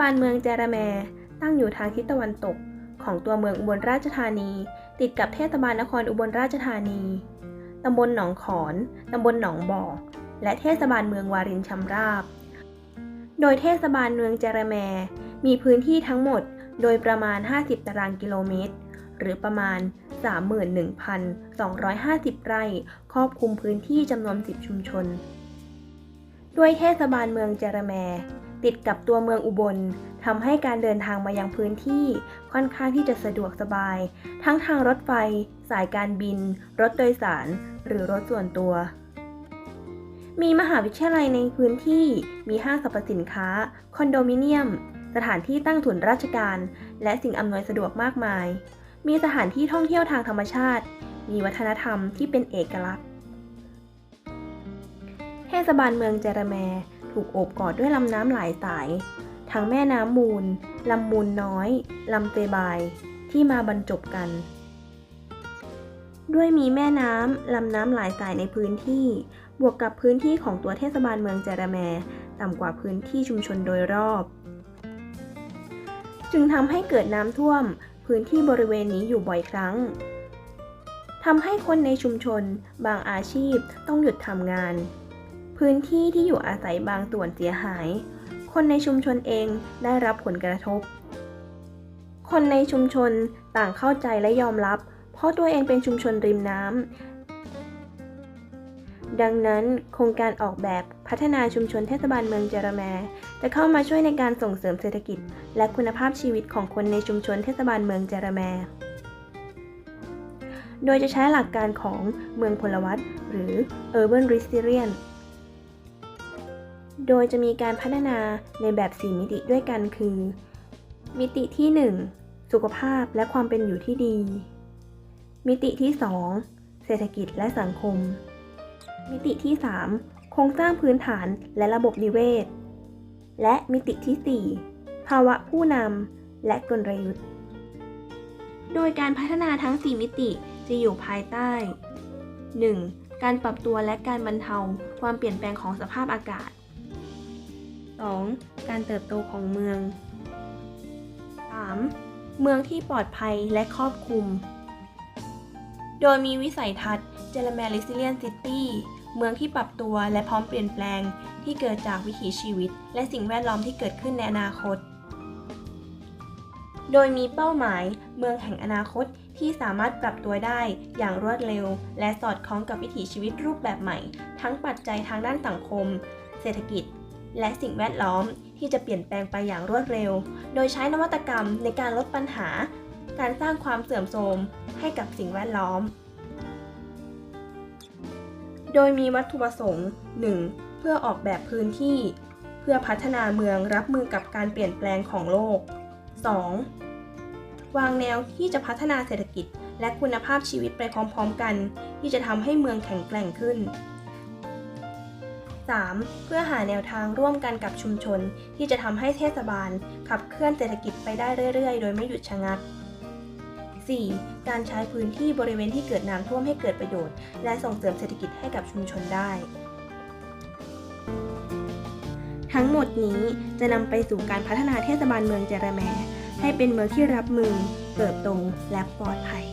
บาลเมืองเจระแม ตั้งอยู่ทางทิศตะวันตก ของตัวเมืองอุบลราชธานี ติดกับเทศบาลนครอุบลราชธานี ตำบลหนองขอน ตำบลหนองบ่อ และเทศบาลเมืองวารินชำราบ โดยเทศบาลเมืองเจระแม มีพื้นที่ทั้งหมดโดยประมาณ 50 ตารางกิโลเมตร หรือประมาณ 31,250 ไร่ ครอบคลุมพื้นที่จำนวน 10 ชุมชน ด้วยเทศบาลเมืองเจระแม ติดกับตัวเมืองอุบลทำให้การเดินทางมายังพื้นที่ค่อนข้างที่จะสะดวกสบาย ทั้งทางรถไฟ สายการบิน รถโดยสาร หรือรถส่วนตัว มีมหาวิทยาลัยในพื้นที่ มีห้างสรรพสินค้า คอนโดมิเนียม สถานที่ตั้งศูนย์ราชการ และสิ่งอำนวยสะดวกมากมาย มีสถานที่ท่องเที่ยวทางธรรมชาติ มีวัฒนธรรมที่เป็นเอกลักษณ์เทศบาลเมืองเจรแม ถูกโอบกอดด้วยลำน้ำหลายสาย ทั้งแม่น้ำมูล ลำมูลน้อย ลำเตบาย ที่มาบรรจบกัน ด้วยมีแม่น้ำลำน้ำหลายสายในพื้นที่ บวกกับพื้นที่ของตัวเทศบาลเมืองเจรแมต่ำกว่าพื้นที่ชุมชนโดยรอบ จึงทำให้เกิดน้ำท่วมพื้นที่บริเวณนี้อยู่บ่อยครั้งทำให้คนในชุมชน บางอาชีพต้องหยุดทำงาน พื้นที่ที่อยู่อาศัยบางส่วนเสียหาย คนในชุมชนเองได้รับผลกระทบ คนในชุมชนต่างเข้าใจและยอมรับ เพราะตัวเองเป็นชุมชนริมน้ำ ดังนั้นโครงการออกแบบพัฒนาชุมชนเทศบาลเมืองเจรแมจะเข้ามาช่วยในการส่งเสริมเศรษฐกิจ และคุณภาพชีวิตของคนในชุมชนเทศบาลเมืองเจรแมโดยจะใช้หลักการของเมืองพลวัตหรือ Urban Resilience โดยจะมีการพัฒนาในแบบ 4 มิติด้วยกันคือ มิติที่ 1 สุขภาพและความเป็นอยู่ที่ดี มิติที่ 2 เศรษฐกิจและสังคม มิติที่ 3 โครงสร้างพื้นฐานและระบบนิเวศ และมิติที่ 4 ภาวะผู้นำและกลยุทธ์ โดยการพัฒนาทั้ง 4 มิติจะอยู่ภายใต้ 1. การปรับตัวและการบรรเทาความเปลี่ยนแปลงของสภาพอากาศ 2. การเติบโตของเมือง 3. เมืองที่ปลอดภัยและครอบคลุม โดยมีวิสัยทัศน์ j e r e m a Resilient City เมืองที่ปรับตัวและพร้อมเปลี่ยนแปลงที่เกิดจากวิถีชีวิต และสิ่งแวดล้อมที่เกิดขึ้นในอนาคต โดยมีเป้าหมายเมืองแห่งอนาคตที่สามารถปรับตัวได้อย่างรวดเร็ว และสอดคล้องกับวิถีชีวิตรูปแบบใหม่ ทั้งปัจจัยทางด้านสังคม เศรษฐกิจ และสิ่งแวดล้อมที่จะเปลี่ยนแปลงไปอย่างรวดเร็ว โดยใช้นวัตกรรมในการลดปัญหา การสร้างความเสื่อมโทรมให้กับสิ่งแวดล้อม โดยมีวัตถุประสงค์ 1. เพื่อออกแบบพื้นที่ เพื่อพัฒนาเมืองรับมือกับการเปลี่ยนแปลงของโลก 2. วางแนวที่จะพัฒนาเศรษฐกิจและคุณภาพชีวิตไปพร้อมๆกัน ที่จะทำให้เมืองแข็งแกร่งขึ้น 3. เพื่อหาแนวทางร่วมกันกับชุมชน ที่จะทำให้เทศบาล ขับเคลื่อนเศรษฐกิจไปได้เรื่อย ๆ โดยไม่หยุดชะงัก 4. การใช้พื้นที่บริเวณที่เกิดน้ำท่วมให้เกิดประโยชน์ และส่งเสริมเศรษฐกิจให้กับชุมชนได้ ทั้งหมดนี้จะนำไปสู่การพัฒนาเทศบาลเมืองเจรแมให้เป็นเมืองที่รับมือ เติบโตและปลอดภัย